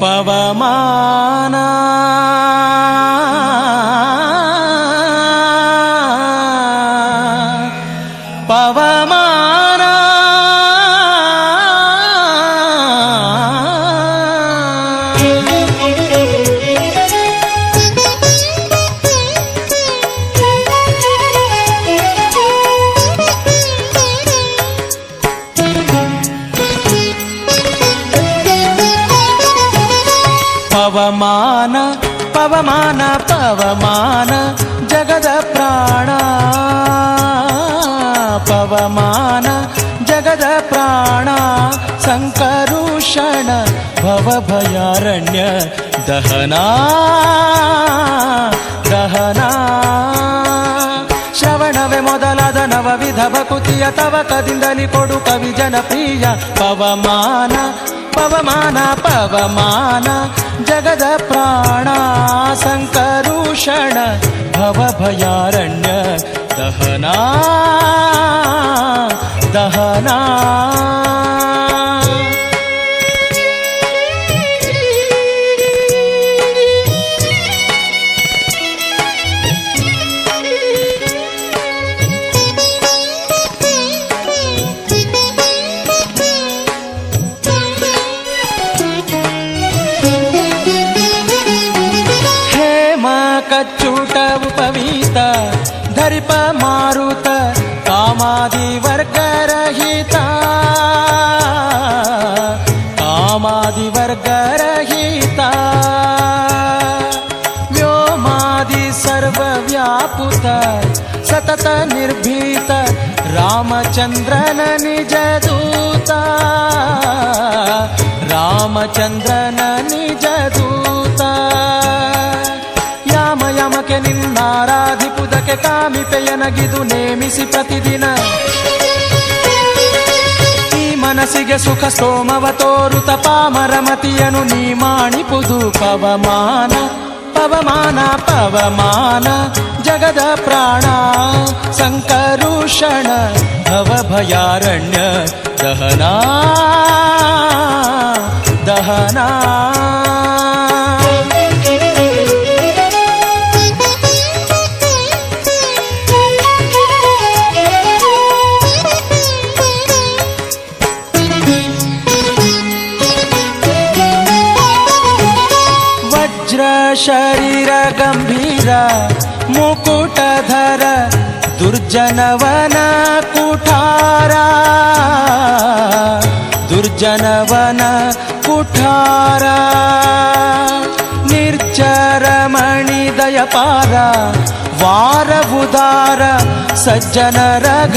ಪವಮಾನ ಪವಮಾನ ಪವಮಾನ ಪವಮಾನ ಪವಮಾನ, ಜಗದ ಪ್ರಾಣ. ಪವಮಾನ, ಜಗದ ಪ್ರಾಣ, ಸಂಕರುಷಣ, ಭವಭಯಾರಣ್ಯ, ದಹನಾ ದಹನಾ. ಶ್ರವಣವೇ ಮೊದಲಾದ ನವವಿಧ ಭಕುತಿಯ ತವಕದಿಂದಲಿ ಕೊಡು ಕವಿ ಜನಪ್ರಿಯ ಪವಮಾನ पवमान पवमान जगद प्राणासङ्करूषण भवभयार ఉపవీత ధరిప మారుత కామాది వర్గరహిత కామాది వర్గరహిత వ్యోమాది సర్వవ్యాపుత సతత నిర్భీత రామచంద్రన నిజదూత రామచంద్రన నిజదూ ಕಾಮಿಪೆಯನಗಿದು ನೇಮಿಸಿ ಪ್ರತಿದಿನ. ಈ ಮನಸ್ಸಿಗೆ ಸುಖ ಸೋಮವ ತೋರುತ ಪಾಮರಮತಿಯನು ನೀ ಮಾಣಿಪುದು ಪವಮಾನ ಪವಮಾನ ಪವಮಾನ, ಜಗದ ಪ್ರಾಣ, ಸಂಕರುಷಣ, ಭವಭಯಾರಣ್ಯ, ದಹನಾ ದಹನಾ. ವಜ್ರ ಶರೀರ ಗಂಭೀರ ಮುಕುಟಧರ ದುರ್ಜನವನ ಕುಠಾರ. ದುರ್ಜನವನ ಕುಠಾರ. ನಿರ್ಜರ ಮಣಿದಯಪಾರ ವಾರಬುಧಾರ ಸಜ್ಜನ ರಘ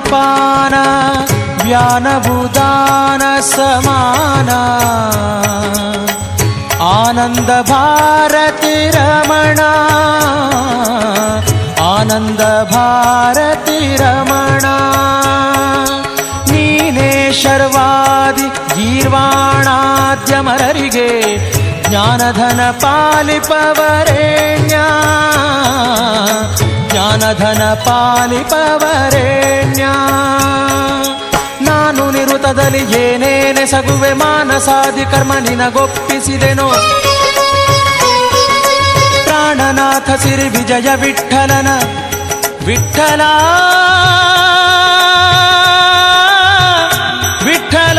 ಪ್ರಾಣಪಾನ ವ್ಯಾನಭೂದಾನ ಸಮಾನ. ಆನಂದ ಭಾರತಿ ರಮಣ ಆನಂದ ಭಾರತಿ ರಮಣ. ನೀನೇ ಶರ್ವಾದಿ ಗೀರ್ವಾಣಾದ್ಯಮರರಿಗೆ ಜ್ಞಾನಧನ ಪಾಲಿಪವರೇಣ್ಯ. ಜ್ಞಾನಧನ ಪಾಲಿಪವರೇಣ್ಯ. ನಾನು ನಿರುತದಲ್ಲಿ ಏನೇನೆ ಸಗುವೆ ಮಾನಸಾದಿ ಕರ್ಮ ನಿನಗೊಪ್ಪಿಸಿದೆನೋ. ಪ್ರಾಣನಾಥ ಸಿರಿ ವಿಜಯ ವಿಠಲನ. ವಿಠಲ. ವಿಠಲ.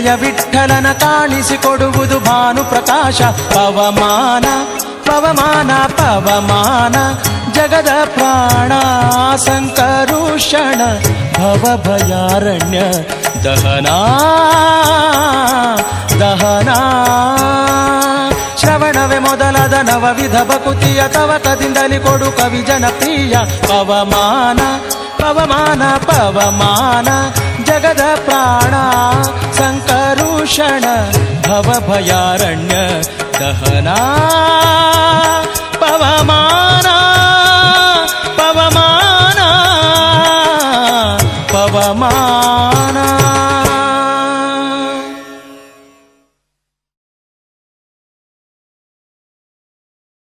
ವಿಜಯ ವಿಠಲನ ಕಾಣಿಸಿಕೊಡುವುದು ಭಾನು ಪ್ರಕಾಶ. ಪವಮಾನ ಪವಮಾನ ಪವಮಾನ, ಜಗದ ಪ್ರಾಣ ಸಂಕರುಷಣ ಭವ ಭಯಾರಣ್ಯ ದಹನಾ ದಹನಾ. ಶ್ರವಣವೇ ಮೊದಲಾದ ನವವಿಧ ಬಕುತಿಯ ತವಕದಿಂದಲಿ ಕೊಡು ಕವಿ ಜನಪ್ರಿಯ. ಪವಮಾನ ಪವಮಾನ ಪವಮಾನ, ಜಗದ ಪ್ರಾಣ. भूषण भवभयारण्य दहना पवमाना पवमाना पवमा